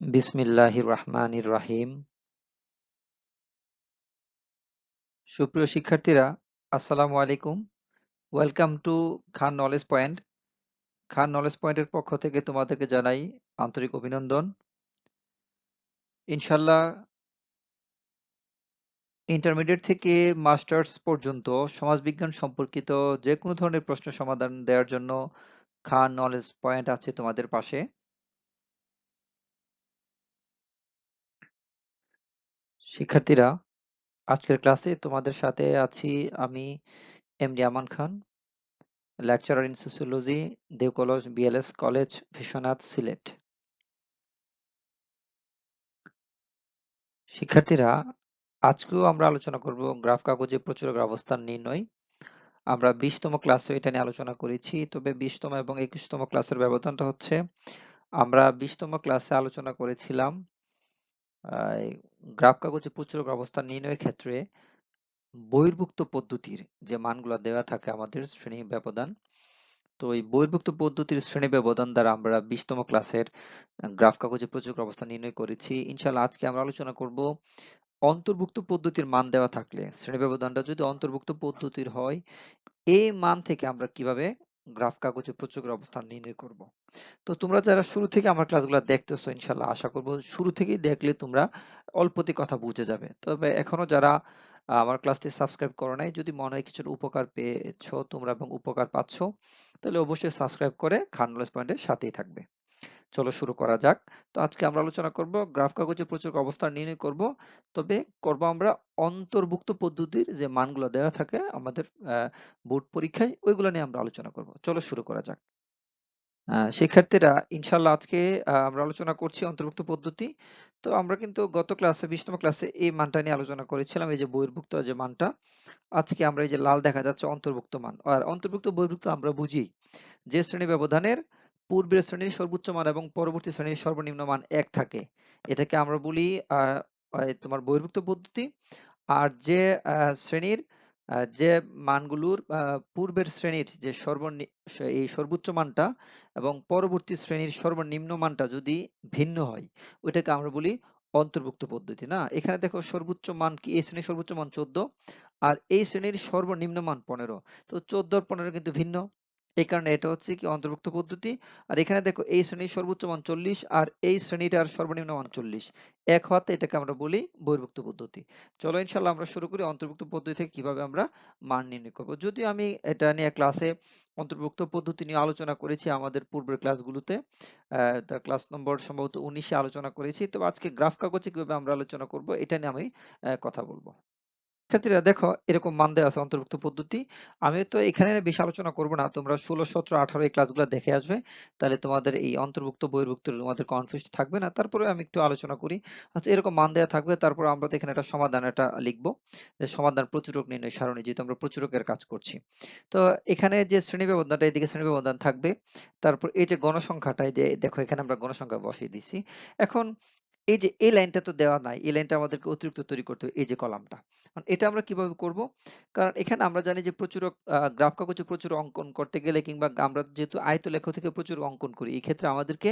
বিসমিল্লাহির রহমানির রাহিম। সুপ্রিয় শিক্ষার্থীরা, আসসালামু আলাইকুম। Welcome to Khan knowledge point. Khan knowledge পয়েন্টের পক্ষ থেকে তোমাদেরকে জানাই আন্তরিক অভিনন্দন। ইনশাল্লাহ ইন্টারমিডিয়েট থেকে মাস্টার্স পর্যন্ত সমাজবিজ্ঞান সম্পর্কিত যে কোনো ধরনের প্রশ্ন সমাধান দেওয়ার জন্য খান নলেজ পয়েন্ট আছে তোমাদের পাশে। শিক্ষার্থীরা, আজকের ক্লাসে তোমাদের সাথে আছি আমি MD Aman Khan, lecturer in sociology, দেওকলজ BLS college, Biswanath Sylhet. শিক্ষার্থীরা, আজকেও আমরা আলোচনা করব গ্রাফ কাগজে প্রচুরকের অবস্থান নির্ণয়। আমরা বিশতম ক্লাসে এটা নিয়ে আলোচনা করেছি, তবে বিশতম এবং একুশতম ক্লাসের ব্যবধানটা হচ্ছে, আমরা বিশতম ক্লাসে আলোচনা করেছিলাম গ্রাফ কাগজে প্রচুরক অবস্থান নির্ণয়ের ক্ষেত্রে বহির্ভুক্ত পদ্ধতির যে মানগুলো দেওয়া থাকে আমাদের শ্রেণি ব্যবধান, তো এই বহির্ভুক্ত পদ্ধতির শ্রেণি ব্যবধান দ্বারা আমরা বিশতম ক্লাসের গ্রাফ কাগজে প্রচুর অবস্থা নির্ণয় করেছি। ইনশাল্লাহ আজকে আমরা আলোচনা করব অন্তর্ভুক্ত পদ্ধতির মান দেওয়া থাকলে। শ্রেণি ব্যবধানটা যদি অন্তর্ভুক্ত পদ্ধতির হয় এই মান থেকে আমরা কীভাবে গ্রাফ কাগজে প্রচুর অবস্থান নির্ণয় করব। তো তোমরা যারা শুরু থেকে আমার ক্লাসগুলো দেখতেছো, ইনশাল্লাহ আশা করব শুরু থেকেই দেখলে তোমরা অল্পতে কথা বুঝে যাবে। তবে এখনও যারা আমার ক্লাসটি সাবস্ক্রাইব করো নাই, যদি মনে হয় কিছু উপকার পেয়েছ তোমরা এবং উপকার পাচ্ছ, তাহলে অবশ্যই সাবস্ক্রাইব করে খান নলেজ পয়েন্টের সাথেই থাকবে। চলো শুরু করা যাক। তো আজকে আমরা আলোচনা করব গ্রাফ কাগজে প্রচুর অবস্থান নির্ণয় করব। তবে করব আমরা অন্তর্ভুক্ত পদ্ধতির যে মানগুলো দেওয়া থাকে আমাদের বোর্ড পরীক্ষায়, ওইগুলো নিয়ে আমরা আলোচনা করব। চলো শুরু করা যাক। শিক্ষার্থীরা ইনশাল্লাহ আজকে আমরা আলোচনা করছি অন্তর্ভুক্ত পদ্ধতি। তো আমরা কিন্তু গত ক্লাসে, বিশতম ক্লাসে এই মানটা নিয়ে আলোচনা করেছিলাম, এই যে বহির্ভুক্ত যে মানটা। আজকে আমরা এই যে লাল দেখা যাচ্ছে অন্তর্ভুক্ত মান। আর অন্তর্ভুক্ত বহির্ভুক্ত আমরা বুঝি যে শ্রেণি ব্যবধানের পূর্বের শ্রেণির সর্বোচ্চ মান এবং পরবর্তী শ্রেণির সর্বনিম্ন মান এক থাকে। এটাকে আমরা বলি তোমার বহির্ভুক্ত পদ্ধতি। আর যে শ্রেণির যে মানগুলোর পূর্বের শ্রেণির যে সর্বনি এই সর্বোচ্চ মানটা এবং পরবর্তী শ্রেণির সর্বনিম্ন মানটা যদি ভিন্ন হয়, ওইটাকে আমরা বলি অন্তর্ভুক্ত পদ্ধতি, না? এখানে দেখো সর্বোচ্চ মান কি? এই শ্রেণির সর্বোচ্চ মান চোদ্দ। আর এই শ্রেণির সর্বনিম্ন মান পনেরো। তো চোদ্দ আর পনেরো কিন্তু ভিন্ন। এই কারণে এটা হচ্ছে কি অন্তর্ভুক্ত পদ্ধতি। আর এখানে দেখো এই শ্রেণির সর্বোচ্চ মান চল্লিশ আর এই শ্রেণীটার সর্বনিম্ন মান চল্লিশ। এক হওয়াতে এটাকে আমরা বলি বহির্ভুক্ত পদ্ধতি। চলো ইনশাল্লাহ আমরা শুরু করি অন্তর্ভুক্ত পদ্ধতি থেকে কীভাবে আমরা মান নির্ণয় করব। যদিও আমি এটা নিয়ে ক্লাসে অন্তর্ভুক্ত পদ্ধতি নিয়ে আলোচনা করেছি আমাদের পূর্বের ক্লাসগুলোতে ক্লাস নম্বর সম্ভবত উনিশে আলোচনা করেছি। তো আজকে গ্রাফ কাগজে কীভাবে আমরা আলোচনা করব এটা নিয়ে আমি কথা বলব। শিক্ষার্থীরা দেখো, এরকম মান দেওয়া আছে অন্তর্ভুক্ত পদ্ধতি। আমি তো এখানে বেশি আলোচনা করব না। তোমরা ষোলো, সতেরো, আঠারো এই ক্লাসগুলো দেখে আসবে। তাহলে তোমাদের এই অন্তর্ভুক্ত, বহির্ভুক্ত তোমাদের কনফিউজ থাকবে না। তারপরে আমি একটু আলোচনা করি। আচ্ছা এরকম মান দেওয়া থাকবে। তারপর আমরা তো এখানে একটা সমাধান একটা লিখব। যে সমাধান প্রচুরক, নির্ণয়, সারণী, যেহেতু আমরা প্রচুরকের কাজ করছি। তো এখানে যে শ্রেণি ব্যবধানটা, এদিকে শ্রেণি ব্যবধান থাকবে। তারপর এই যে গণসংখ্যাটা, এই যে দেখো, এখানে আমরা গণসংখ্যা বসিয়ে দিছি। এখন এই যে, এই লাইনটা তো দেওয়া নাই। এই লাইনটা আমাদেরকে অতিরিক্ত তৈরি করতে হবে, এই যে, কলামটা। এটা আমরা কীভাবে করব? কারণ এখানে আমরা জানি যে, প্রচুর গ্রাফ কাগজে প্রচুর অঙ্কন করতে গেলে কিংবা আমরা যেহেতু আয়ত লেখ থেকে প্রচুর অঙ্কন করি, এই ক্ষেত্রে আমাদেরকে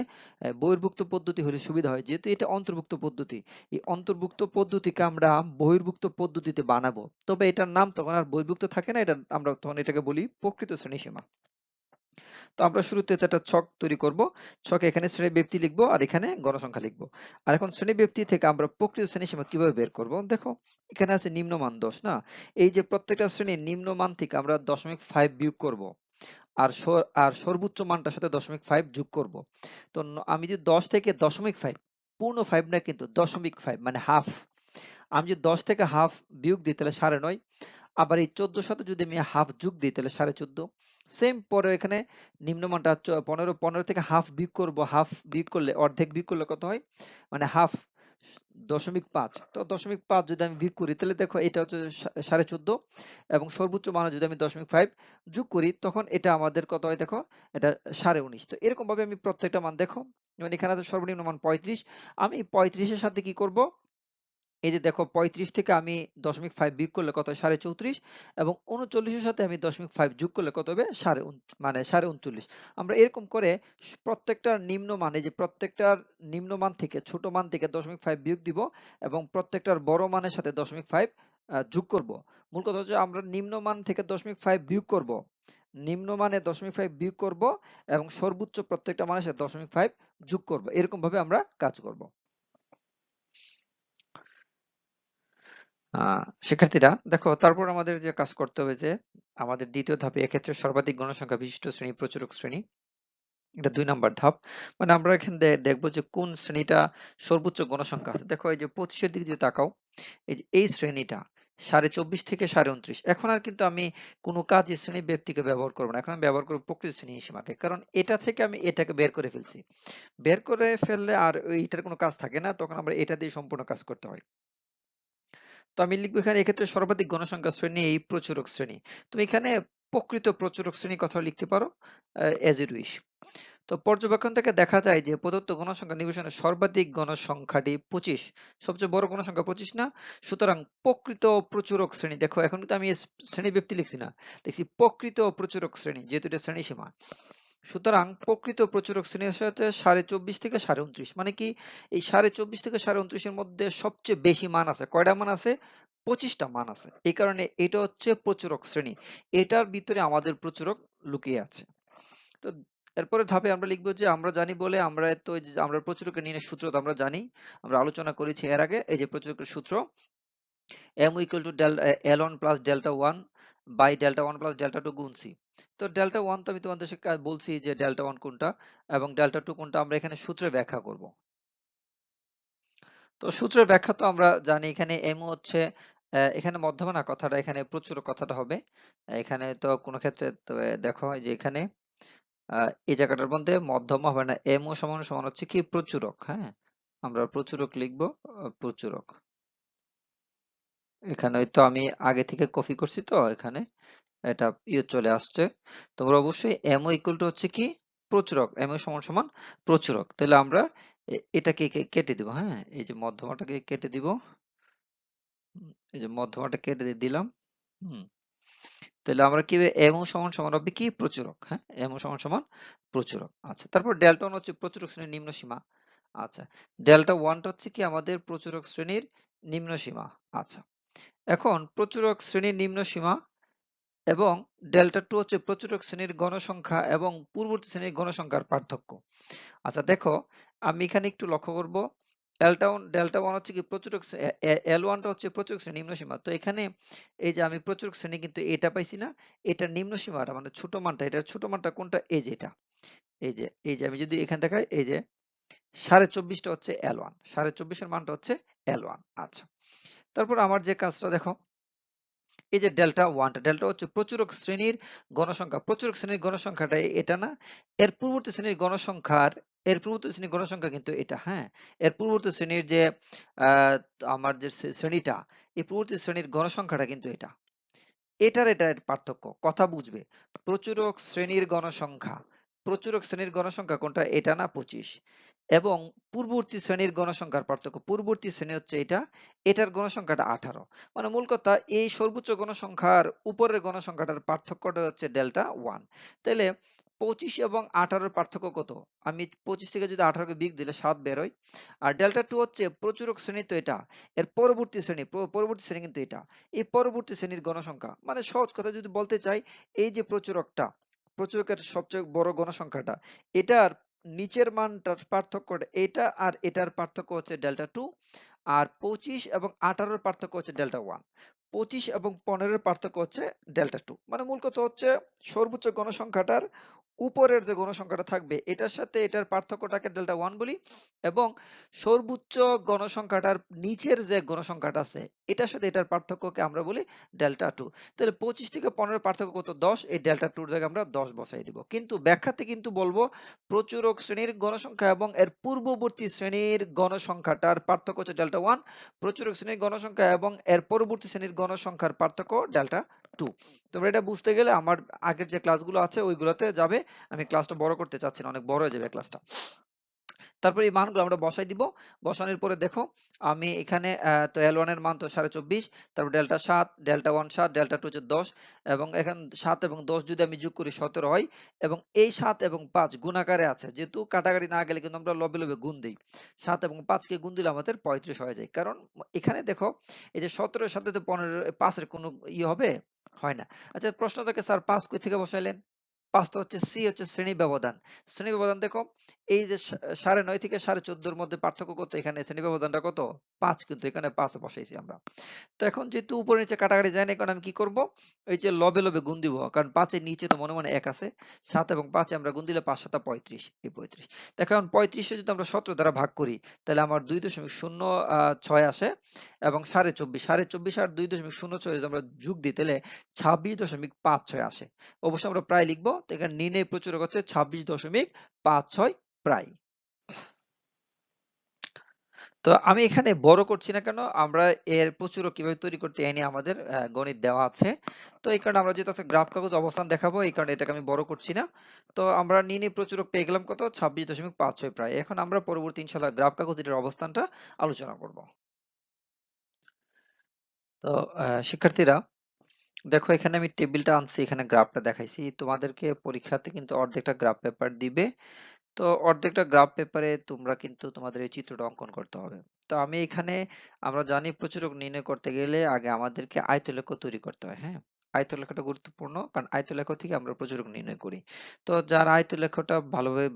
বহির্ভুক্ত পদ্ধতি হলে সুবিধা হয়। যেহেতু এটা অন্তর্ভুক্ত পদ্ধতি, এই অন্তর্ভুক্ত পদ্ধতিকে আমরা বহির্ভুক্ত পদ্ধতিতে বানাবো। তবে এটার নাম তখন আর বহির্ভুক্ত থাকে না, এটা আমরা তখন এটাকে বলি প্রকৃত শ্রেণীসীমা তো আমরা শুরুতে একটা ছক তৈরি করব, ছকে এখানে শ্রেণি ব্যক্তি লিখব আর এখানে গণসংখ্যা লিখব। আর এখন শ্রেণি ব্যক্তি থেকে আমরা প্রকৃত শ্রেণি সীমা কীভাবে বের করব? দেখো, এখানে আছে নিম্নমান দশ, না? এই যে প্রত্যেকটা শ্রেণির নিম্নমান থেকে আমরা দশমিক ফাইভ বিয়োগ করব আর আর সর্বোচ্চ মানটার সাথে দশমিক ফাইভ যোগ করব। তো আমি যদি দশ থেকে দশমিক ফাইভ পূর্ণ ফাইভ না কিন্তু দশমিক ফাইভ মানে হাফ আমি যদি দশ থেকে হাফ বিয়োগ দিই তাহলে সাড়ে নয়। আবার এই চোদ্দ সাথে যদি আমি হাফ যোগ দিই, তাহলে সাড়ে চোদ্দ। সেম পরে এখানে নিম্নমানটা পনেরো পনেরো থেকে হাফ বিয়োগ করব। হাফ বিয়োগ করলে অর্ধেক বিয়োগ করলে কত হয়? মানে হাফ দশমিক পাঁচ। তো দশমিক পাঁচ যদি আমি বিয়োগ করি, তাহলে দেখো এটা হচ্ছে সাড়ে চোদ্দ এবং সর্বোচ্চ মান যদি আমি দশমিক ফাইভ যোগ করি, তখন এটা আমাদের কত হয় দেখো? এটা সাড়ে উনিশ। তো এরকম ভাবে আমি প্রত্যেকটা মান দেখো। যেমন এখানে আছে সর্বনিম্ন মান পঁয়ত্রিশ। আমি পঁয়ত্রিশের সাথে কি করব? এই যে দেখো পঁয়ত্রিশ থেকে আমি দশমিক ফাইভ বিয়োগ করলে কত হয়? সাড়ে চৌত্রিশ এবং উনচল্লিশের সাথে আমি দশমিক ফাইভ যোগ করলে কত হবে? সাড়ে মানে সাড়ে উনচল্লিশ। আমরা এরকম করে প্রত্যেকটার নিম্ন মান যে প্রত্যেকটার নিম্ন মান থেকে ছোট মান থেকে দশমিক ফাইভ বিয়োগ দিব এবং প্রত্যেকটার বড় মানের সাথে দশমিক ফাইভ যোগ করব। মূল কথা হচ্ছে আমরা নিম্ন মান থেকে দশমিক ফাইভ বিয়োগ করব। নিম্ন মানে দশমিক ফাইভ বিয়োগ করব এবং সর্বোচ্চ প্রত্যেকটা মানের সাথে দশমিক ফাইভ যোগ করব। এরকম ভাবে আমরা কাজ করব। শিক্ষার্থীরা, দেখো, তারপর আমাদের যে কাজ করতে হবে যে, আমাদের দ্বিতীয় ধাপে এক্ষেত্রে সর্বাধিক গণসংখ্যা বিশিষ্ট শ্রেণি, প্রচুরক শ্রেণি। এটা দুই নাম্বার ধাপ। মানে আমরা এখানে দেখব যে কোন শ্রেণীটা সর্বোচ্চ গণসংখ্যা আছে। দেখো, এই যে পঁচিশের দিকে যদি তাকাও, এই যে, এই শ্রেণীটা সাড়ে চব্বিশ থেকে সাড়ে উনত্রিশ। এখন আর কিন্তু আমি কোনো কাজে শ্রেণি ব্যক্তিকে ব্যবহার করব না। এখন আমি ব্যবহার করব প্রকৃত শ্রেণি সীমাকে। কারণ এটা থেকে আমি এটাকে বের করে ফেলছি। বের করে ফেললে আর এইটার কোনো কাজ থাকে না। তখন আমরা এটা দিয়ে সম্পূর্ণ কাজ করতে হয়। তো আমি লিখব এখানে, এক্ষেত্রে সর্বাধিক গণসংখ্যা শ্রেণি এই প্রচুরক শ্রেণি। তুমি এখানে প্রকৃত প্রচুরক শ্রেণি কথা লিখতে পারো এজ ইট উইশ তো পর্যবেক্ষণ থেকে দেখা যায় যে প্রদত্ত গণসংখ্যা নিবেশনের সর্বাধিক গণসংখ্যাটি পঁচিশ। সবচেয়ে বড় গণসংখ্যা পঁচিশ না? সুতরাং প্রকৃত প্রচুরক শ্রেণি। দেখো, এখন কিন্তু আমি শ্রেণি ব্যক্তি লিখছি না। লিখছি প্রকৃত প্রচুরক শ্রেণি, যেহেতু এটা শ্রেণি সীমা সুতরাং প্রকৃত প্রচুরক শ্রেণি হচ্ছে সাড়ে চব্বিশ থেকে সাড়ে উনত্রিশ। মানে কি? এই সাড়ে চব্বিশ থেকে সাড়ে উনত্রিশের মধ্যে সবচেয়ে বেশি মান আছে। কয়টা মান আছে? পঁচিশটা মান আছে। এই কারণে এটা হচ্ছে প্রচুরক শ্রেণি। এটার ভিতরে আমাদের প্রচুরক লুকিয়ে আছে। তো এরপরে ধাপে আমরা লিখব যে আমরা জানি বলে আমরা তো আমরা প্রচুরকের নিয়ে সূত্র তো আমরা জানি, আমরা আলোচনা করেছি এর আগে, এই যে প্রচুরকের সূত্র। m equal to L one plus delta one by delta one plus delta two গুণ তো ডেল্টা ওয়ান তো আমি তোমাদের বলছি যে ডেল্টা ওয়ান কোনটা এবং ডেল্টা টু কোনটা আমরা এখানে সূত্রে ব্যাখ্যা করব। তো সূত্রের ব্যাখ্যা তো আমরা জানি এখানে এম হচ্ছে এখানে মধ্যমা না কথাটা, এখানে প্রচুর কথাটা হবে। এখানে তো কোনো ক্ষেত্রে দেখো যে এখানে এই জায়গাটার মধ্যে মধ্যমা হবে না এম ও সমান সমান হচ্ছে কি প্রচুরক হ্যাঁ? আমরা প্রচুরক লিখব প্রচুরক। এখানে তো আমি আগে থেকে কপি করছি তো এখানে। এটা ইয়ে চলে আসছে। তোমরা অবশ্যই এমও ইকুয়াল টু হচ্ছে কি? প্রচুরক। এমও সমান সমান প্রচুরক। তাহলে আমরা এটাকে কেটে দিব হ্যাঁ? এই যে মধ্যমাটাকে কেটে দিব। এই যে মধ্যমাটা কেটে দিলাম। হুম। তাহলে আমরা কি এমও সমান সমান হবে কি? প্রচুরক হ্যাঁ? এমও সমান সমান প্রচুরক। আচ্ছা তারপর ডেল্টা ওয়ান হচ্ছে প্রচুরক শ্রেণির নিম্ন সীমা। আচ্ছা ডেল্টা ওয়ানটা হচ্ছে কি? আমাদের প্রচুরক শ্রেণির নিম্ন সীমা। আচ্ছা এখন প্রচুরক শ্রেণির নিম্ন সীমা এবং ডেল্টা টু হচ্ছে প্রচুরক শ্রেণির গণসংখ্যা এবং পূর্ববর্তী শ্রেণির গণসংখ্যার পার্থক্য। আচ্ছা দেখো, আমি এখানে একটু লক্ষ্য করব। ওয়ান, ডেল্টা ওয়ান হচ্ছে কি প্রচুরক এল ওয়ানটা হচ্ছে প্রচুরক শ্রেণি নিম্ন সীমা। তো এখানে এই যে আমি প্রচুরক শ্রেণি কিন্তু এটা পাইছি না, এটা নিম্ন সীমাটা মানে ছোট মানটা, এটার ছোট মানটা কোনটা? এই যে এটা। এই যে এই যে আমি যদি এখানে দেখাই এই যে সাড়ে চব্বিশটা হচ্ছে এল ওয়ান, সাড়ে চব্বিশের মানটা হচ্ছে এল ওয়ান। আচ্ছা তারপর আমার যে কাজটা দেখো এই যে ডেল্টা ওয়ানটা ডেল্টা হচ্ছে প্রচুরক শ্রেণির গণসংখ্যা। প্রচুরক শ্রেণির গণসংখ্যাটা এটা না? এর পূর্ববর্তী শ্রেণির গণসংখ্যার, এর পূর্ববর্তী শ্রেণির গণসংখ্যা কিন্তু এটা হ্যাঁ? এর পূর্ববর্তী শ্রেণির যে আমার যে শ্রেণীটা, এই পূর্ববর্তী শ্রেণির গণসংখ্যাটা কিন্তু এটা। এটার এটার পার্থক্য, কথা বুঝবে। প্রচুরক শ্রেণির গণসংখ্যা, প্রচুরক শ্রেণির গণসংখ্যা কোনটা? এটা না পঁচিশ। এবং পূর্ববর্তী শ্রেণির গণসংখ্যার পার্থক্য। পূর্ববর্তী শ্রেণি হচ্ছে এটা, এটার গণসংখ্যাটা আঠারো। মানে মূল কথা, এই সর্বোচ্চ গণসংখ্যার উপরের গণসংখ্যাটার পার্থক্যটা হচ্ছে ডেল্টা ওয়ান। তাহলে পঁচিশ এবং আঠারোর পার্থক্য কত? আমি পঁচিশ থেকে যদি আঠারোকে বিগ দিলে সাত বেরোয়। আর ডেল্টা টু হচ্ছে প্রচুরক শ্রেণি তো এটা, এর পরবর্তী শ্রেণি পরবর্তী শ্রেণি কিন্তু এটা। এই পরবর্তী শ্রেণির গণসংখ্যা মানে সহজ কথা যদি বলতে চাই, এই যে প্রচুরকটা, প্রচুরকের সবচেয়ে বড় গণসংখ্যাটা, এটার নিচের মানটার পার্থক্য এটা আর এটার পার্থক্য হচ্ছে ডেল্টা টু, আর পঁচিশ এবং আঠারোর পার্থক্য হচ্ছে ডেল্টা ওয়ান। পঁচিশ এবং পনেরোর পার্থক্য হচ্ছে ডেল্টা টু। মানে মূল কথা হচ্ছে সর্বোচ্চ গণসংখ্যাটার উপরের যে গণসংখ্যাটা থাকবে, এটার সাথে এটার পার্থক্যটাকে ডেল্টা ওয়ান বলি এবং সর্বোচ্চ গণসংখ্যাটার নিচের যে গণসংখ্যাটা আছে, এটার সাথে এটার পার্থক্যকে আমরা বলি ডেল্টা টু তাহলে পঁচিশ থেকে পনেরো পার্থক্য কত? দশ। এই ডেল্টা টুর জায়গায় আমরা দশ বসাই দিব। কিন্তু ব্যাখ্যাতে কিন্তু বলব প্রচুরক শ্রেণির গণসংখ্যা এবং এর পূর্ববর্তী শ্রেণির গণসংখ্যাটার পার্থক্য হচ্ছে ডেল্টা ওয়ান প্রচুরক শ্রেণির গণসংখ্যা এবং এর পরবর্তী শ্রেণির গণসংখ্যার পার্থক্য ডেল্টা টু তোমরা এটা বুঝতে গেলে আমার আগের যে ক্লাসগুলো আছে, ওইগুলোতে যাবে। আমি ক্লাসটা বড় করতে চাচ্ছি না, অনেক বড় হয়ে যাবে ক্লাসটা তারপর এই মানগুলো আমরা বসাই দিব। বসানোর পরে দেখো, আমি এখানে তো এল ওয়ানের মান তো সাড়ে চব্বিশ, তারপর ডেল্টা সাত ডেল্টা ওয়ান সাত ডেল্টা টু হচ্ছে দশ, এবং এখানে সাত এবং দশ যদি আমি যোগ করি সতেরো হয়, এবং এই সাত এবং পাঁচ গুণাকারে আছে। যেহেতু কাটাকাটি না গেলে কিন্তু আমরা লবে লবে গুণ দিই। সাত এবং পাঁচকে গুণ দিলে আমাদের পঁয়ত্রিশ হয়ে যায়। কারণ এখানে দেখো, এই যে সতেরোর সাথে তো পনেরো, পাঁচের কোনো ইয়ে হবে? হয় না। আচ্ছা প্রশ্ন থাকে, স্যার, পাঁচ কই থেকে বসাইলেন? পাঁচ তো হচ্ছে সি, হচ্ছে শ্রেণি ব্যবধান। শ্রেণি ব্যবধান দেখো এই যে সাড়ে নয় থেকে সাড়ে চোদ্দোর মধ্যে পার্থক্য কত? এখানে শ্রেণি ব্যবধানটা কত? পাঁচ কিন্তু এখানে পাঁচ বসাইছি আমরা। তো এখন যেহেতু উপরে নিচে কাটাকাটি যায় না এখন আমি কি করব? এই যে লবে লবে গুণ দিব, কারণ পাঁচের নিচে তো মনে মনে এক আছে। সাত এবং পাঁচে আমরা গুণ দিলে পাঁচ সাতা পঁয়ত্রিশ, এই পঁয়ত্রিশ। এখন পঁয়ত্রিশে যদি আমরা সতেরো দ্বারা ভাগ করি, তাহলে আমার দুই দশমিক শূন্য ছয় আসে এবং সাড়ে চব্বিশ। সাড়ে চব্বিশ আর দুই দশমিক শূন্য ছয় যদি আমরা যোগ দিই, তাহলে ছাব্বিশ দশমিক পাঁচ ছয় আসে। অবশ্যই আমরা প্রায় লিখব, তো এখানে নির্ণয় প্রচুরক হচ্ছে, ছাব্বিশ দশমিক পাঁচ ছয় প্রায়। তো আমি এখানে বড় করছি না কেন, আমরা এর প্রচুরক কীভাবে তৈরি করতে নিয়ে আমাদের গণিত দেওয়া আছে। তো এই কারণে আমরা যেহেতু আছে গ্রাফ কাগজ অবস্থান দেখাবো, এই কারণে এটাকে আমি বড় করছি না। তো আমরা নিয়ে নিয়ে প্রচুরক পেয়ে গেলাম কত? ছাব্বিশ দশমিক পাঁচ ছয় প্রায়। এখন আমরা পরবর্তী ইনশাল্লাহ গ্রাফ কাগজ এটার অবস্থানটা আলোচনা করব। তো শিক্ষার্থীরা, দেখো এখানে আমি টেবিলটা আনছি, এখানে গ্রাফটা দেখাইছি। তোমাদেরকে পরীক্ষাতে কিন্তু অর্ধেকটা গ্রাফ পেপার দিবে। তো অর্ধেকটা গ্রাফ পেপারে তোমরা কিন্তু তোমাদের এই চিত্রটা অঙ্কন করতে হবে। তো আমি এখানে আমরা জানি প্রচুরক নির্ণয় করতে গেলে আগে আমাদেরকে আয়তলেখ তৈরি করতে হয় হ্যাঁ? আয়তলেখটা গুরুত্বপূর্ণ, কারণ আয়তলেখ থেকে আমরা প্রচুরক নির্ণয় করি। তো যারা আয়তলেখটা ভালোভাবে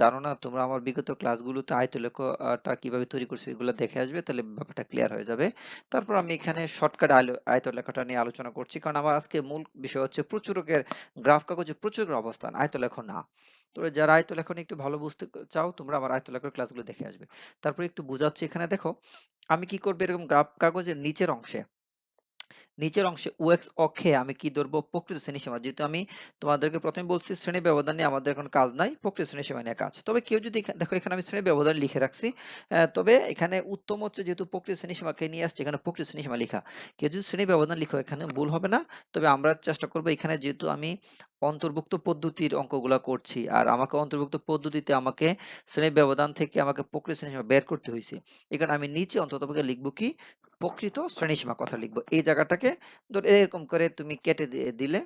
জানো না, তোমরা আমার বিগত ক্লাসগুলোতে আয়তলেখটা কীভাবে তৈরি করছি এগুলো দেখে আসবে, তাহলে ব্যাপারটা ক্লিয়ার হয়ে যাবে। তারপর আমি এখানে শর্টকাট আয়তলেখটা নিয়ে আলোচনা করছি, কারণ আমার আজকে মূল বিষয় হচ্ছে প্রচুরকের গ্রাফ কাগজে প্রচুরকের অবস্থান, আয়তলেখ না। তোমরা যারা আয়তলেখন একটু ভালো বুঝতে চাও, তোমরা আমার আয়তলেখের ক্লাসগুলো দেখে আসবে। তারপর একটু বুঝাচ্ছি এখানে, দেখো, আমি কি করব এরকম গ্রাফ কাগজের নিচের অংশে নিচের অংশে ওএক্স অক্ষে আমি কি ধরবো? প্রকৃত শ্রেণীসীমা যেহেতু আমি তোমাদেরকে প্রথমে বলছি, শ্রেণি ব্যবধান নিয়ে আমাদের এখন কাজ নাই, প্রকৃত শ্রেণীসীমা নিয়ে কাজ। তবে কেউ যদি দেখো, এখানে আমি শ্রেণি ব্যবধান লিখে রাখছি। তবে এখানে উত্তম হচ্ছে যেহেতু প্রকৃত শ্রেণীসীমাকে নিয়ে আসছে, এখানে প্রকৃত শ্রেণীসীমা লেখা। কেউ যদি শ্রেণি ব্যবধান লিখো, এখানে ভুল হবে না। তবে আমরা চেষ্টা করব এখানে যেহেতু আমি অন্তর্ভুক্ত পদ্ধতির অঙ্কগুলা করছি, আর আমাকে অন্তর্ভুক্ত পদ্ধতিতে আমাকে শ্রেণি ব্যবধান থেকে আমাকে প্রকৃত শ্রেণীসীমা বের করতে হয়েছে এখানে আমি নিচে অন্তত লিখব কি? প্রকৃত শ্রেণি শ্রেণীসীমা কথা লিখব। এই জায়গাটাকে ধর এরকম করে তুমি কেটে দিলে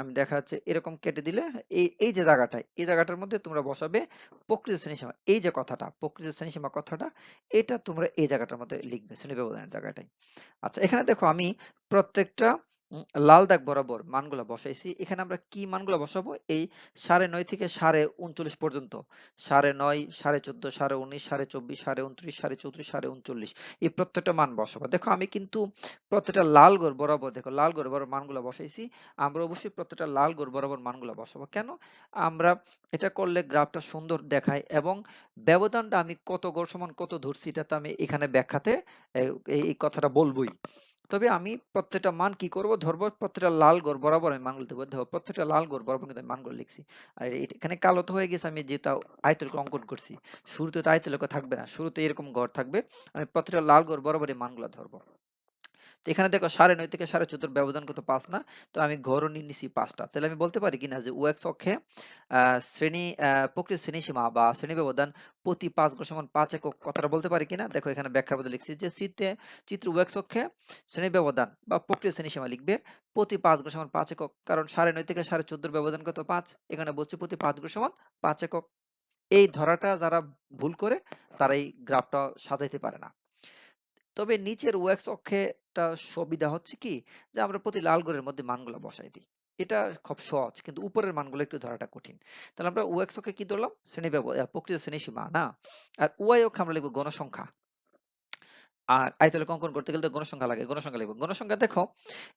আমি দেখা যাচ্ছে এরকম কেটে দিলে, এই এই যে জায়গাটা এই জায়গাটার মধ্যে তোমরা বসাবে প্রকৃত শ্রেণীসীমা এই যে কথাটা, প্রকৃত শ্রেণীসীমা কথাটা, এটা তোমরা এই জায়গাটার মধ্যে লিখবে, শ্রেণি ব্যবধানের জায়গাটাই আচ্ছা এখানে দেখো আমি প্রত্যেকটা লাল দাগ বরাবর মানগুলো বসাইছি। এখানে আমরা কি মানগুলো বসাবো? এই সাড়ে নয় থেকে সাড়ে উনচল্লিশ পর্যন্ত। সাড়ে নয়, সাড়ে চোদ্দ, সাড়ে উনিশ, সাড়ে চব্বিশ, সাড়ে উনত্রিশ, সাড়ে চৌত্রিশ, সাড়ে উনচল্লিশ। এই প্রত্যেকটা মান বসাবো। দেখো, আমি কিন্তু প্রত্যেকটা লাল গোর বরাবর, দেখো, লাল গোর বরাবর মানগুলো বসাইছি। আমরা অবশ্যই প্রত্যেকটা লাল গোর বরাবর মানগুলো বসাবো। কেন? আমরা এটা করলে গ্রাফটা সুন্দর দেখায় এবং ব্যবধানটা আমি কত গড় সমান কত ধরছি, এটা তো আমি এখানে ব্যাখ্যাতে এই কথাটা বলবোই। তবে আমি প্রত্যেকটা মান কি করব? ধরবো প্রত্যেকটা লাল গড় বরাবর আমি মানগুলো দেবো ধরো প্রত্যেকটা লাল গড় বরাবর কিন্তু মানগুলো লিখছি। আর এখানে কালো তো হয়ে গেছে, আমি যেটা আয়তলেখ অঙ্কন করছি, শুরুতে তো আয়তলেখ থাকবে না, শুরুতে এরকম ঘর থাকবে, আমি প্রত্যেকটা লাল গড় বরাবর এই মানগুলো ধরবো। তো এখানে দেখো সাড়ে নয় থেকে সাড়ে চোদ্দোর ব্যবধান কত পাঁচ না। তো আমি ঘরও নিয়ে নিছি পাঁচটা। তাহলে আমি বলতে পারি কিনা যে ওএক্স অক্ষে শ্রেণি প্রকৃত শ্রেণি সীমা বা শ্রেণি ব্যবধান প্রতি পাঁচ গড় সমান পাঁচ একক কথাটা বলতে পারি কিনা? দেখো এখানে ব্যাখ্যার মধ্যে লিখছি যে চিত্রে, চিত্র ওএক্স অক্ষে শ্রেণি ব্যবধান বা প্রকৃত শ্রেণি সীমা লিখবে প্রতি পাঁচ গড় সমান পাঁচ একক। কারণ সাড়ে নয় থেকে সাড়ে চোদ্দোর ব্যবধান কত পাঁচ? এখানে বলছে প্রতি পাঁচ গড় সমান পাঁচ একক। এই ধরাটা যারা ভুল করে তারা এই গ্রাফটা সাজাইতে পারে না। তবে নিচের ওএক্স অক্ষেটা সুবিধা হচ্ছে কি? যে আমরা প্রতি লাল গড়ের মধ্যে মানগুলো বসাই দিই। এটা খুব সহজ, কিন্তু উপরের মানগুলো একটু ধরাটা কঠিন। তাহলে আমরা ওএক্স অক্ষে কি ধরলাম? শ্রেণি প্রকৃত শ্রেণি সীমা, না? আর ওয়াই অক্ষে আমরা লিখব গণসংখ্যা। আর আয়তলেখ অঙ্কন করতে গেলে তো গণসংখ্যা লাগে, গণসংখ্যা লিখব। গণসংখ্যা দেখো,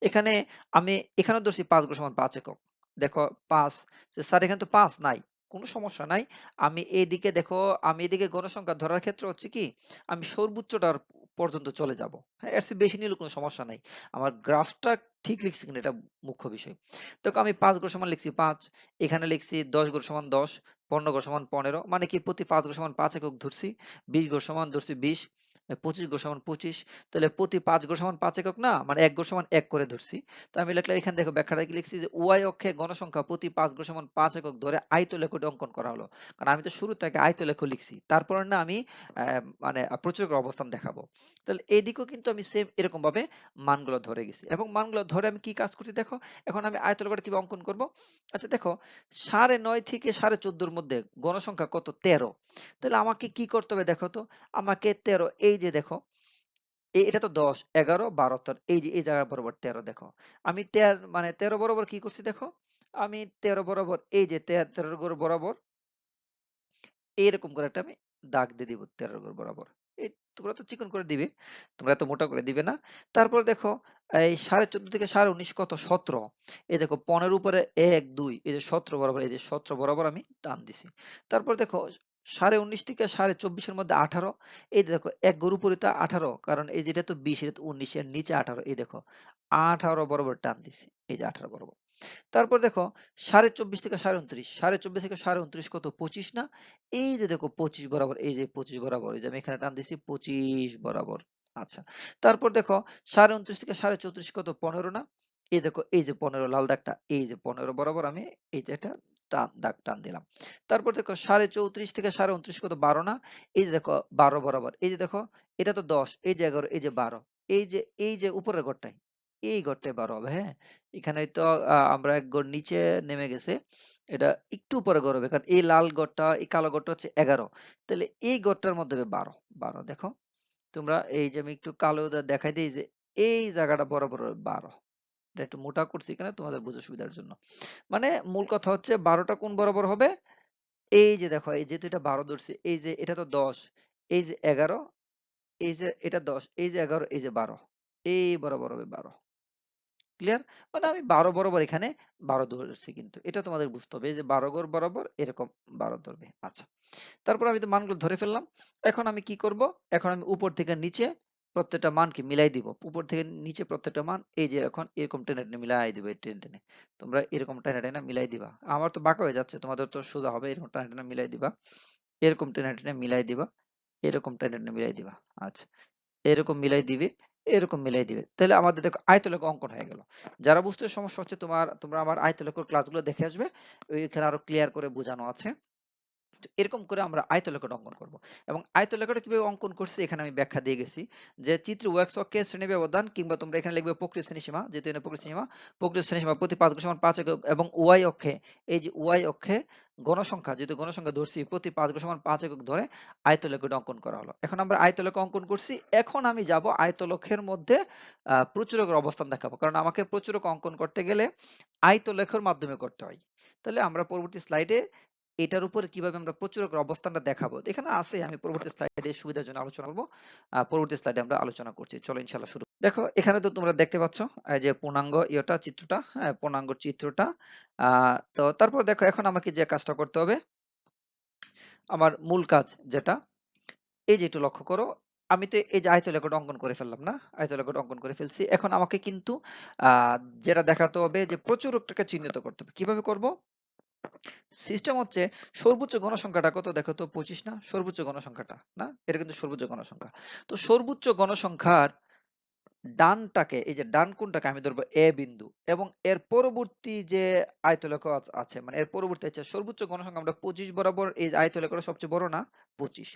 এখানে আমি এখানে ধরছি পাঁচ গুণ সমান পাঁচ একক। দেখো, পাঁচ স্যার এখানে তো পাঁচ নাই। কোনো সমস্যা নাই। আমি এইদিকে দেখো, আমি এদিকে গণসংখ্যা ধরার ক্ষেত্রে হচ্ছে কি, আমি সর্বোচ্চটার পর্যন্ত চলে যাব। হ্যাঁ এর চেয়ে বেশি নিলে কোনো সমস্যা নাই। আমার গ্রাফটা ঠিক লিখছি কিনা এটা মুখ্য বিষয়। দেখো আমি পাঁচ গড় সমান লিখছি পাঁচ, এখানে লিখছি দশ গড় সমান দশ, পনেরো গড় সমান পনেরো মানে কি প্রতি পাঁচ গড় সমান পাঁচ একক ধরছি, বিশ গড় সমান ধরছি বিশ পঁচিশ ঘর সমান পঁচিশ, তাহলে প্রতি পাঁচ ঘর সমান পাঁচ একক না মানে এক ঘর সমান এক করে ধরছি। তো আমি লিখলাম, এখানে দেখো ব্যাখ্যাটা কি লিখছি যে ওয়াই অক্ষে গণসংখ্যা প্রতি পাঁচ ঘর সমান পাঁচ একক ধরে আয়ত লেখটি অঙ্কন করা হলো। কারণ আমি তো শুরু থেকে আয়ত লেখ লিখছি, তারপর না আমি মানে প্রচুর অবস্থান দেখাবো। তাহলে এইদিকেও কিন্তু আমি সেম এরকম ভাবে মানগুলো ধরে গেছি। এবং মানগুলো ধরে আমি কি কাজ করছি দেখো, এখন আমি আয়ত লেখটা কীভাবে অঙ্কন করব? আচ্ছা দেখো, সাড়ে নয় থেকে সাড়ে চোদ্দোর মধ্যে গণসংখ্যা কত? তেরো। তাহলে আমাকে কি করতে হবে দেখো তো, আমাকে তেরো, এই যে দেখো এটা তো দশ, এগারো, বারো, তেরো, এই যে, এই জায়গা বরাবর তেরো দেখো। আমি তের মানে তেরো বরাবর কি করছি দেখো? আমি তেরো বরাবর, এই যে তেরো গড় বরাবর এইরকম করে একটা আমি দাগ দিয়ে দিব তেরো গড় বরাবর। এই তোমরা তো চিকন করে দিবে, তোমরা এত মোটা করে দিবে না। তারপর দেখো, এই সাড়ে চোদ্দ থেকে সাড়ে উনিশ কত? সতেরো। এই দেখো, পনেরো উপরে এক, দুই, এই যে সতেরো বরাবর, এই যে সতেরো বরাবর আমি টান দিছি। তারপর দেখো সাড়ে উনিশ থেকে সাড়ে চব্বিশের মধ্যে আঠারো। এই দেখো, এক গরু পরিতা আঠারো, কারণ এই যেটা তো বিশ, এটা তো উনিশ, এর নিচে আঠারো। এই দেখো, আঠারো বরাবর টান দিছি, এই যে আঠারো বরাবর। তারপর দেখো, সাড়ে চব্বিশ থেকে সাড়ে উনত্রিশ, সাড়ে চব্বিশ থেকে সাড়ে উনত্রিশ কত, পঁচিশ না? এই যে দেখো, পঁচিশ বরাবর, এই যে পঁচিশ বরাবর, এই যে আমি এখানে টান দিছি, পঁচিশ বরাবর আচ্ছা। তারপর দেখো, সাড়ে উনত্রিশ থেকে সাড়ে চৌত্রিশ কত, পনেরো না? এই দেখো, এই যে পনেরো, লাল দাগটা, এই যে পনেরো বরাবর আমি, এই যে একটা টান, দাগ টান দিলাম। তারপর দেখো সাড়ে চৌত্রিশ থেকে সাড়ে উনত্রিশ কত? বারো না? এই যে দেখো, বারো বরাবর। এই যে দেখো, এটা তো দশ, এই যে এগারো, এই যে বারো। এই যে এই যে উপরের ঘরটাই এই ঘরটাই বারো হবে হ্যাঁ? এখানে তো আমরা এক ঘর নিচে নেমে গেছে, এটা একটু উপরে ঘর হবে, কারণ এই লাল ঘরটা এই কালো ঘরটা হচ্ছে এগারো। তাহলে এই ঘরটার মধ্যে হবে বারো বারো, দেখো। তোমরা এই যে আমি একটু কালো দেখাই দিই যে এই জায়গাটা বরাবর বারো। এটা একটু মোটা করছি এখানে তোমাদের বোঝার সুবিধার জন্য। মানে মূল কথা হচ্ছে বারোটা কোন বরাবর হবে। এই যে দেখো, এই যেহেতু এটা বারো ধরছি, এই যে এটা তো দশ, এই যে এগারো, এই যে এটা দশ, এই যে এগারো, এই যে বারো, এই বরাবর হবে বারো। ক্লিয়ার মানে আমি বারো বরাবর এখানে বারো ধরছি কিন্তু, এটা তোমাদের বুঝতে হবে। যে বারো গড় বরাবর এরকম বারো ধরবে। আচ্ছা তারপর আমি তো মানগুলো ধরে ফেললাম। এখন আমি কি করব? এখন আমি উপর থেকে নিচে প্রত্যেকটা মানকে মিলাই দিব। উপর থেকে নিচে প্রত্যেকটা মান, এই যে এখন এরকম টেনে টেনে মিলাই দিব টেনে টেনে। তোমরা এরকম টেনে টেনে মিলাই দিবা। আমার তো বাঁকা হয়ে যাচ্ছে, তোমাদের তো সোজা হবে, এরকম টেনে টেনে মিলাই দিবা। এরকম টেনে টেনে মিলাই দিবা, এরকম টেনে টেনে মিলাই দিবা। আচ্ছা এরকম মিলাই দিবে, এরকম মিলাই দিবে। তাহলে আমাদের দেখো আয়তলেখ অঙ্কন হয়ে গেল। যারা বুঝতে সমস্যা হচ্ছে, তোমার, তোমরা আমার আয়তলেখর ক্লাসগুলো দেখে আসবে। ওইখানে আরও ক্লিয়ার করে বোঝানো আছে। এরকম করে আমরা আয়তলেখটা অঙ্কন করব। এবং আয়তলেখটা কীভাবে অঙ্কন করছি, এখানে আমি ব্যাখ্যা দিয়ে গেছি যে চিত্র ওয়াক্স অক্ষে শ্রেণি ব্যবধান কিংবা তোমরা এখানে লিখবে প্রকৃত শ্রেণীসীমা যেহেতু এখানে প্রকৃত শ্রেণীসীমা প্রকৃত শ্রেণীসীমা প্রতি পাঁচ সমান পাঁচ একক এবং ওয়াই অক্ষে, এই যে ওয়াই অক্ষে গণসংখ্যা যেহেতু গণসংখ্যা ধরছি, প্রতি পাঁচ সমান পাঁচ একক ধরে আয়তলেখটা অঙ্কন করা হলো। এখন আমরা আয়তলেখ অঙ্কন করছি, এখন আমি যাব আয়তলক্ষের মধ্যে প্রচুরকের অবস্থান দেখাবো। কারণ আমাকে প্রচুরক অঙ্কন করতে গেলে আয়তলেখের মাধ্যমে করতে হয়। তাহলে আমরা পরবর্তী স্লাইডে এটার উপরে কীভাবে আমরা প্রচুরকের অবস্থানটা দেখাবো এখানে আছে, আমি পরবর্তী স্লাইডে সুবিধার জন্য আলোচনা করব। পরবর্তী স্লাইডে আমরা আলোচনা করছি। চলো ইনশাল্লাহ শুরু দেখো, এখানে তো তোমরা দেখতে পাচ্ছ যে পূর্ণাঙ্গ ইয়েটা, চিত্রটা হ্যাঁ পূর্ণাঙ্গ চিত্রটা। তো তারপর দেখো, এখন আমাকে যে কাজটা করতে হবে, আমার মূল কাজ যেটা, এই যে একটু লক্ষ্য করো, আমি তো এই যে আয়তলেখটা অঙ্কন করে ফেললাম না? আয়তলেখটা অঙ্কন করে ফেলছি। এখন আমাকে কিন্তু যেটা দেখাতে হবে যে প্রচুরকটাকে চিহ্নিত করতে হবে। কীভাবে করব? সিস্টেম হচ্ছে সর্বোচ্চ গণসংখ্যাটা কত? দেখো তো, পঁচিশ না? সর্বোচ্চ গণসংখ্যাটা না? এটা কিন্তু সর্বোচ্চ গণসংখ্যা তো সর্বোচ্চ গণসংখ্যার ডানটাকে, এই যে ডান কোণটাকে আমি ধরবো এ বিন্দু এবং এর পরবর্তী যে আয়তলেখ আছে মানে এর পরবর্তী আছে, সর্বোচ্চ গণসংখ্যা আমরা পঁচিশ বরাবর, এই আয়তলেখটা সবচেয়ে বড় না? পঁচিশ।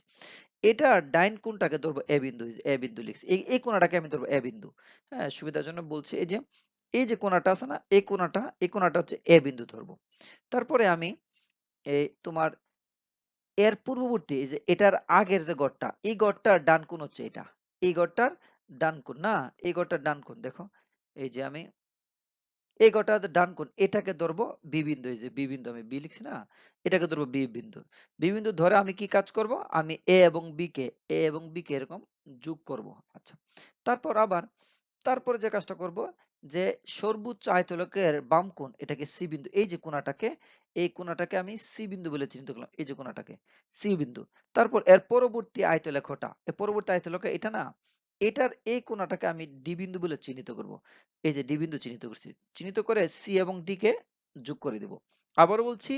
এটা ডাইন কোনটাকে ধরবো এ বিন্দু এ বিন্দু লিখছি। এই কোনটাকে আমি ধরবো এ বিন্দু। হ্যাঁ সুবিধার জন্য বলছি, এই যে এই যে কোণাটা আছে না, এই কোণাটা এই কোণাটা হচ্ছে এ বিন্দু ধরবো তারপরে আমি এই তোমার এর পূর্ববর্তী যে এটার আগের যে গড়টা, এই গড়টার ডান কোণ হচ্ছে এটা। এই গড়টার ডান কোণ, না? এই গড়টার ডান কোণ, দেখো। এই যে আমি এই গড়টা ডান কোণ, এটাকে ধরবো বি বিন্দু, এই যে বি বিন্দু আমি বি লিখছি না, এটাকে ধরবো বি বিন্দু। বি বিন্দু ধরে আমি কি কাজ করব? আমি এ এবং বি কে, এ এবং বি কে এরকম যোগ করব। আচ্ছা। তারপর আবার তারপরে যে কাজটা করব, যে সর্বোচ্চ আয়তলকের বাম কোণ এটাকে সি বিন্দু, এই যে কোণাটাকে, এই কোণাটাকে আমি সি বিন্দু বলে চিহ্নিত করলাম, এই যে কোণাটাকে সি বিন্দু। তারপর এর পরবর্তী আয়তলেখটা এর পরবর্তী আয়তলেখ এটা না, এটার এই কোণাটাকে আমি ডি বিন্দু বলে চিহ্নিত করব, এই যে ডি বিন্দু চিহ্নিত করছি, চিহ্নিত করে সি এবং ডি কে যোগ করে দেব। আবারও বলছি,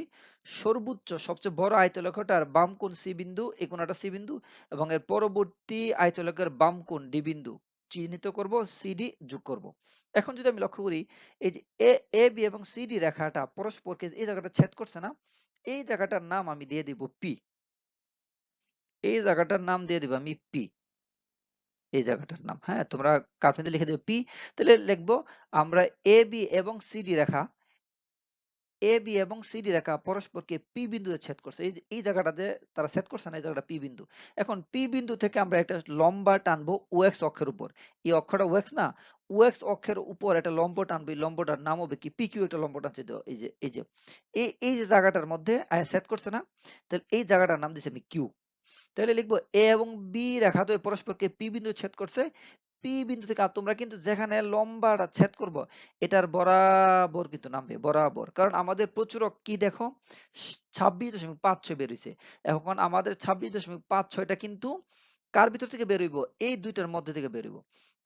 সর্বোচ্চ, সবচেয়ে বড় আয়তলেখটার বাম কোণ সি বিন্দু, এই কোণাটা সি বিন্দু, এবং এর পরবর্তী আয়তলেখের বাম কোণ ডি বিন্দু। চিহ্নিত করব সিডি যোগ করব। এখন যদি আমি লক্ষ্য করি, এই যে এ এ বি এবং সিডি রেখাটা পরস্পরকে এই জায়গাটা ছেদ করছে না, এই জায়গাটার নাম আমি দিয়ে দিব পি এই জায়গাটার নাম দিয়ে দিব আমি পি এই জায়গাটার নাম হ্যাঁ? তোমরা কার্পেন্টে লিখে দেবে পি তাহলে লিখব, আমরা এ বি এবং সিডি রেখা এ বি এবং সিডি রেখা পরস্পরকে পি বিন্দুতে ছেদ করছে। এই এই জায়গাটাতে তারা ছেদ করছে না, এই জায়গাটা পি বিন্দু। এখন পি বিন্দু থেকে আমরা একটা লম্বা টানবো ওএক্স অক্ষের উপর। এই অক্ষরটা ওএক্স না? ওএক্স অক্ষের উপর একটা লম্ব টানবো, এই লম্বটার নাম হবে কি? পি কিউ একটা লম্ব টানছে। তো এই যে এই যে, এই এই যে জায়গাটার মধ্যে ছেদ করছে না? তাহলে এই জায়গাটার নাম দিচ্ছি আমি কিউ তাহলে লিখব এ এবং বি রেখা তো পরস্পরকে পি বিন্দু ছেদ করছে। পি বিন্দু থেকে তোমরা কিন্তু যেখানে লম্বাটা ছেদ করব, এটার বরাবর কিন্তু নামবে, বরাবর। কারণ আমাদের প্রচুরক কি দেখো? ছাব্বিশ দশমিক পাঁচ ছয় বেরিয়েছে এখন আমাদের ছাব্বিশ দশমিক পাঁচ ছয়টা কিন্তু কার ভিতর থেকে বেরোইব এই দুইটার মধ্যে থেকে বেরোইব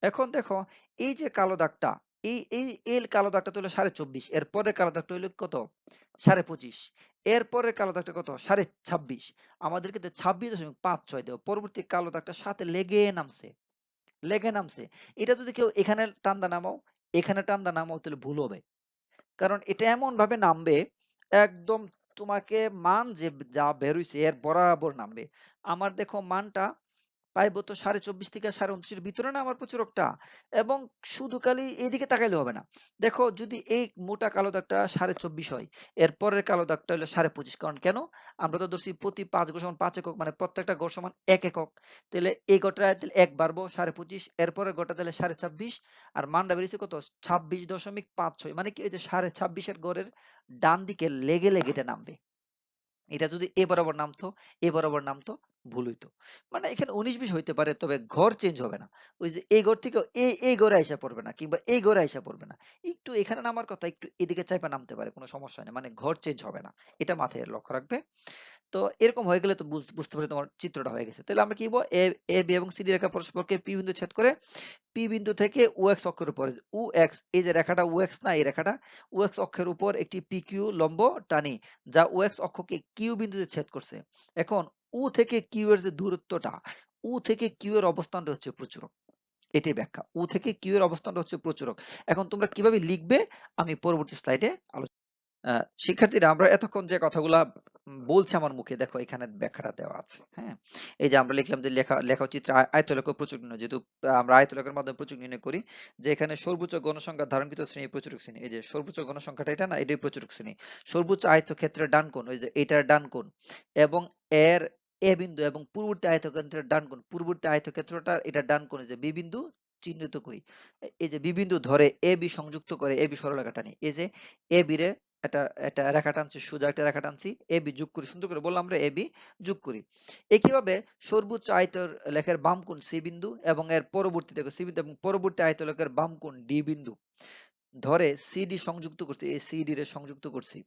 এখন দেখো, এই যে কালো দাগটা, এই এই এই কালো দাগটা তো হলো সাড়ে চব্বিশ, এর পরের কালো দাগটা হলো কত? সাড়ে পঁচিশ। এর পরের কালো দাগটা কত? সাড়ে ছাব্বিশ। আমাদের কিন্তু ছাব্বিশ দশমিক পাঁচ ছয় দেব পরবর্তী কালো দাগটা সাথে লেগে নামছে। লেগে নামছে। এটা যদি কেউ এখানে টান্দা নামাও, এখানে টান্দা নামাও, তাহলে ভুল হবে। কারণ এটা এমন ভাবে নামবে, একদম তোমাকে মান যে, যা বেরোইছে এর বরাবর নামবে। আমার দেখো মানটা পাইবো তো সাড়ে চব্বিশ থেকে সাড়ে উনত্রিশের ভিতরে না আমার প্রচুরকটা এবং শুধু খালি এইদিকে তাকাইলে হবে না। দেখো, যদি এই মোটা কালো দাগটা সাড়ে চব্বিশ হয়, এর পরের কালো দাগটা হলো সাড়ে পঁচিশ। কারণ কেন? আমরা তো ধরছি প্রতি পাঁচ গড় সমান পাঁচ একক মানে প্রত্যেকটা গড় সমান এক একক। তাহলে এই গড়টা তাহলে এক বাড়বো সাড়ে পঁচিশ এরপরের গড়টা তাহলে সাড়ে ছাব্বিশ। আর মানটা বেরিয়েছে কত? ছাব্বিশ দশমিক পাঁচ ছয়। মানে কি ওই যে সাড়ে ছাব্বিশের গড়ের ডান দিকে লেগে লেগে এটা নামবে। এটা যদি এ বরাবর নামতো, এ বরাবর নামতো, ভুল হইতো। মানে এখানে উনিশ বিশ হইতে পারে, তবে ঘর চেঞ্জ হবে না। ওই যে এই ঘর থেকে এই এই ঘরে আইসা পড়বে না, কিংবা এই ঘরে আইসা পড়বে না। একটু এখানে নামার কথা, একটু এদিকে চাইপা নামতে পারে, কোনো সমস্যা নেই মানে ঘর চেঞ্জ হবে না। এটা মাথায় লক্ষ্য রাখবে। তো এরকম হয়ে গেলে তো বুঝতে পারে তোমার চিত্রটা হয়ে গেছে। তাহলে আমরা কি বলব? এ বি এবং সিডি রেখা পরস্পরকে পি বিন্দু ছেদ করে পি বিন্দু থেকে ও এক্স অক্ষের উপর ও এক্স, এই যে রেখাটা ও এক্স না, এই রেখাটা ও এক্স অক্ষের উপর একটি পি কিউ লম্ব টানি, যা ও এক্স অক্ষকে কিউ বিন্দুতে ছেদ করছে। এখন উ থেকে কিউ এর যে দূরত্বটা, উ থেকে কিউ এর অবস্থানটা হচ্ছে প্রচুরক। এটাই ব্যাখ্যা। উ থেকে কিউ এর অবস্থানটা হচ্ছে প্রচুরক। এখন তোমরা কীভাবে লিখবে, আমি পরবর্তী স্লাইডে আলোচনা শিক্ষার্থীরা, আমরা এতক্ষণ যে কথাগুলা বলছে আমার মুখে, দেখো এখানে ব্যাখ্যাটা দেওয়া আছে হ্যাঁ? এই যে আমরা লিখলাম যে লেখা, লেখচিত্র আয়তলেখ প্রচুর নির্ণয়, যেহেতু আমরা আয়তলেখের মাধ্যমে প্রচুর নির্ণয় করি, যে এখানে সর্বোচ্চ গণসংখ্যা ধারণকৃত শ্রেণি প্রচুরক শ্রেণি, এই যে সর্বোচ্চ গণসংখ্যাটা এটা না, এটাই প্রচুরক শ্রেণি। সর্বোচ্চ আয়তক্ষেত্রের ডান কোণ ওই যে এটার ডান কোণ এবং এর এ বিন্দু এবং পূর্ববর্তী আয়তক্ষেত্রের ডান কোণ পূর্ববর্তী আয়তক্ষেত্রটা এটা ডান কোণ যে বি বিন্দু চিহ্নিত করি এই যে বি ধরে এ বি সংযুক্ত করে, এ বি সরলরেখা টানি এই যে এ বি রে একটা একটা রেখা টানছি, সোজা একটা রেখা টানছি, এ যোগ করি, সুন্দর করে বললাম আমরা এ যোগ করি। একইভাবে সর্বোচ্চ আয়তর লেখের বাম কোণ সি বিন্দু এবং এর পরবর্তী, দেখো সি বিন্দু এবং পরবর্তী আয়ত লেখের বাম কোণ ডি বিন্দু। ধরে সিডি সংযুক্ত করছি, এই সিডি রে সংযুক্ত করছি।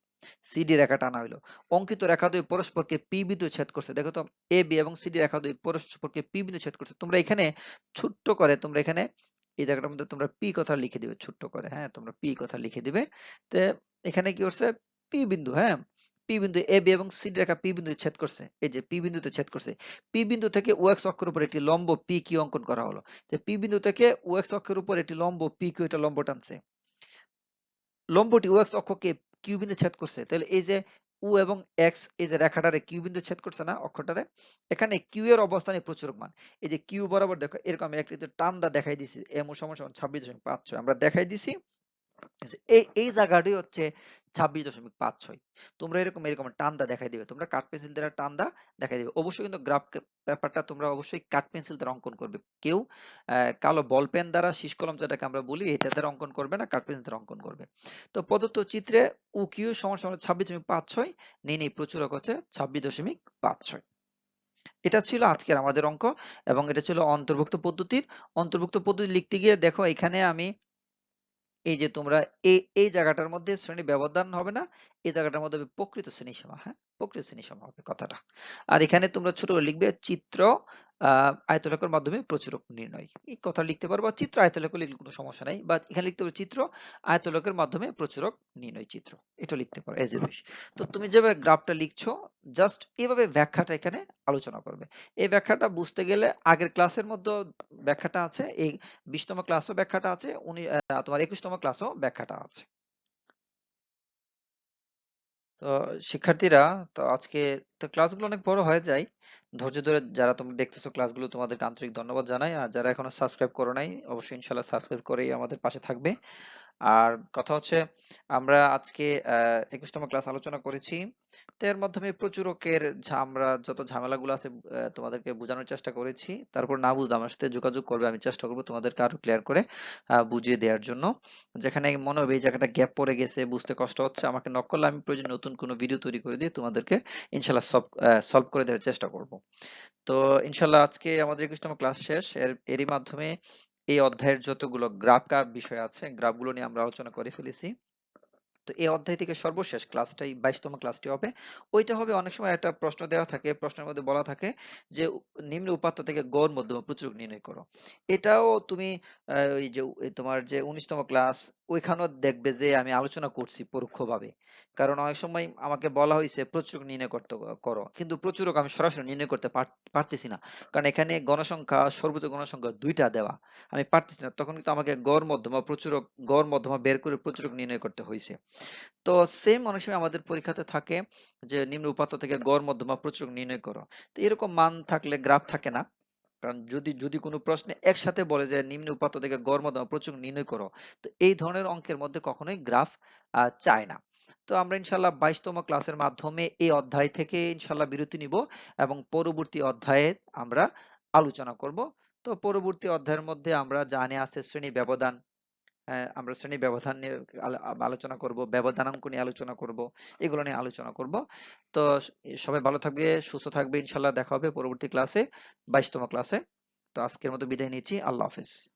সিডি রেখা টানা হইল। অঙ্কিত রেখা দুই পরস্পরকে পি বিন্দু ছেদ করছে। দেখো তো, এ এবং সিডি রেখা দুই পরস্পরকে পি বিন্দু ছেদ করছে। তোমরা এখানে ছোট্ট করে, তোমরা এখানে এই জায়গাটার মধ্যে তোমরা পি কথা লিখে দিবে ছোট্ট করে হ্যাঁ? তোমরা পি কথা লিখে দিবে। তো এখানে কি করছে? পি বিন্দু হ্যাঁ? পি বিন্দু এ, বি এবং সি রেখা পি বিন্দু ছেদ করছে। এই যে পি বিন্দুতে ছেদ করছে। পি বিন্দু থেকে ও এক্স অক্ষের উপর একটি লম্ব পি কিউ অঙ্কন করা হলো। পি বিন্দু থেকে ও এক্স অক্ষের উপর একটি লম্ব পি কিউ এটা লম্ব টানছে। লম্বটি ও এক্স অক্ষকে কিউ বিন্দু ছেদ করছে। তাহলে এই যে উ এবং এক্স এই যে রেখাটারে কিউ বিন্দু ছেদ করছে না অক্ষরটারে, এখানে কিউ এর অবস্থানে প্রচুর মান এই যে কিউ বরাবর দেখো, এরকম একটা টান্দা দেখাই দিছি এম সমান সমান ছাব্বিশ দশমিক পাঁচ ছয়, আমরা দেখাই দিছি এই এই জায়গাটি হচ্ছে ছাব্বিশ দশমিক পাঁচ ছয়। তোমরা এরকম এরকম টান্দা দেখাই দিবে। তোমরা কাঠ পেন্সিল দ্বারা টান্দা দেখাই দিবে। অবশ্যই কিন্তু গ্রাফ পেপারটা তোমরা অবশ্যই কাঠ পেন্সিল দ্বারা অঙ্কন করবে। কেউ কালো বল পেন দ্বারা শীষ কলম যেটাকে আমরা বলি, এটা দ্বারা অঙ্কন করবে না, কাঠ পেন্সিল দ্বারা অঙ্কন করবে। তো প্রদত্ত চিত্রে উ কিউ সমান সমান ছাব্বিশ দশমিক পাঁচ ছয়, নিই প্রচুরক হচ্ছে ছাব্বিশ দশমিক পাঁচ ছয়। এটা ছিল আজকের আমাদের অঙ্ক এবং এটা ছিল অন্তর্ভুক্ত পদ্ধতির। অন্তর্ভুক্ত পদ্ধতি লিখতে গিয়ে দেখো, এখানে আমি এই যে তোমরা এই এই জায়গাটার মধ্যে শ্রেণি ব্যবধান হবে না, এই জায়গাটার মধ্যে প্রকৃত শ্রেণি সীমা হ্যাঁ? প্রকৃত শ্রেণি সীমা হবে কথাটা। আর এখানে তোমরা ছোট করে লিখবে চিত্র আহ মাধ্যমে প্রচুরক নির্ণয়। এই কথা লিখতে পারো বা চিত্র আয়তলেখ লিখলে কোনো সমস্যা নাই। বা এখানে লিখতে পারো চিত্র আয়তলেখের মাধ্যমে প্রচুরক নির্ণয় চিত্র। এটা লিখতে পারো এজ ইউশ তো তুমি যেভাবে গ্রাফটা লিখছো জাস্ট এভাবে ব্যাখ্যাটা এখানে আলোচনা করবে। এই ব্যাখ্যাটা বুঝতে গেলে আগের ক্লাসের মধ্যে ব্যাখ্যাটা আছে, এই বিশতম ক্লাসও ব্যাখ্যাটা আছে, উনি তোমার একুশতম ক্লাসও ব্যাখ্যাটা আছে। তো শিক্ষার্থীরা, তো আজকে, তো ক্লাসগুলো অনেক বড় হয়ে যায়। ধৈর্য ধরে যারা তোমরা দেখতেছো ক্লাসগুলো, তোমাদেরকে আন্তরিক ধন্যবাদ জানাই। আর যারা এখনও সাবস্ক্রাইব করো নাই, অবশ্যই ইনশাল্লাহ সাবস্ক্রাইব করেই আমাদের পাশে থাকবে। আর কথা হচ্ছে, আমরা আজকে একুশতম ক্লাস আলোচনা করেছি। তো এর মাধ্যমে প্রচুরকের আমরা যত ঝামেলাগুলো আছে তোমাদেরকে বোঝানোর চেষ্টা করেছি। তারপর না বুঝলে আমার সাথে যোগাযোগ করবে, আমি চেষ্টা করব তোমাদেরকে আরও ক্লিয়ার করে বুঝিয়ে দেওয়ার জন্য। যেখানে মনে হবে এই জায়গাটা গ্যাপ পড়ে গেছে, বুঝতে কষ্ট হচ্ছে, আমাকে নক করলে আমি প্রয়োজন নতুন কোনো ভিডিও তৈরি করে দিয়ে তোমাদেরকে ইনশাল্লাহ সব সলভ করে দেওয়ার চেষ্টা করব। তো ইনশাল্লাহ আজকে আমাদের একুশতম ক্লাস শেষ। এর, এরই মাধ্যমে এই অধ্যায়ের যতগুলো গ্রাফ কার বিষয় আছে, গ্রাফগুলো নিয়ে আমরা আলোচনা করে ফেলেছি। তো এই অধ্যায় থেকে সর্বশেষ ক্লাসটাই, বাইশতম ক্লাসটি হবে। ওইটা হবে অনেক সময় একটা প্রশ্ন দেওয়া থাকে, প্রশ্নের মধ্যে বলা থাকে যে, নিম্ন উপাত্ত থেকে গড়, মধ্যমা প্রচুর নির্ণয় করো। এটাও তুমি ওই যে, তোমার যে উনিশতম ক্লাস ওইখানেও দেখবে যে আমি আলোচনা করছি পরোক্ষভাবে। কারণ অনেক সময় আমাকে বলা হয়েছে, প্রচুরক নির্ণয় করতে করো। কিন্তু প্রচুরক আমি সরাসরি নির্ণয় করতে পারতেছি না। কারণ এখানে গণসংখ্যা, সর্বোচ্চ গণসংখ্যা দুইটা দেওয়া। আমি পারতেছি না। তখন কিন্তু আমাকে গড় মধ্যমা, প্রচুরক গড় মধ্যমা বের করে প্রচুরক নির্ণয় করতে হয়েছে। তো সেম অনেক সময় আমাদের পরীক্ষাতে থাকে যে, নিম্ন উপাত্ত থেকে গড় মধ্যমা, প্রচুরক নির্ণয় করো। তো এরকম মান থাকলে গ্রাফ থাকে না। কারণ যদি যদি কোনো প্রশ্নে একসাথে বলে যে নিম্ন উপাত্ত থেকে গড় মধ্যমা প্রচুরক নির্ণয় করো, তো এই ধরনের অঙ্কের মধ্যে কখনোই গ্রাফ চায় না। তো আমরা ইনশাল্লাহ বাইশতম ক্লাসের মাধ্যমে এই অধ্যায় থেকে ইনশাল্লাহ বিরতি নিব এবং পরবর্তী অধ্যায়ে আমরা আলোচনা করব। তো পরবর্তী অধ্যায়ের মধ্যে আমরা জানে আছে শ্রেণি ব্যবধান। আমরা শ্রেণি ব্যবধান নিয়ে আলো- আলোচনা করব, ব্যবধানাঙ্ক নিয়ে আলোচনা করব, এগুলো নিয়ে আলোচনা করব। তো সবাই ভালো থাকবে, সুস্থ থাকবে, ইনশাল্লাহ দেখা হবে পরবর্তী ক্লাসে, বাইশতম ক্লাসে। তো আজকের মতো বিদায় নিচ্ছি, আল্লাহ হাফেজ।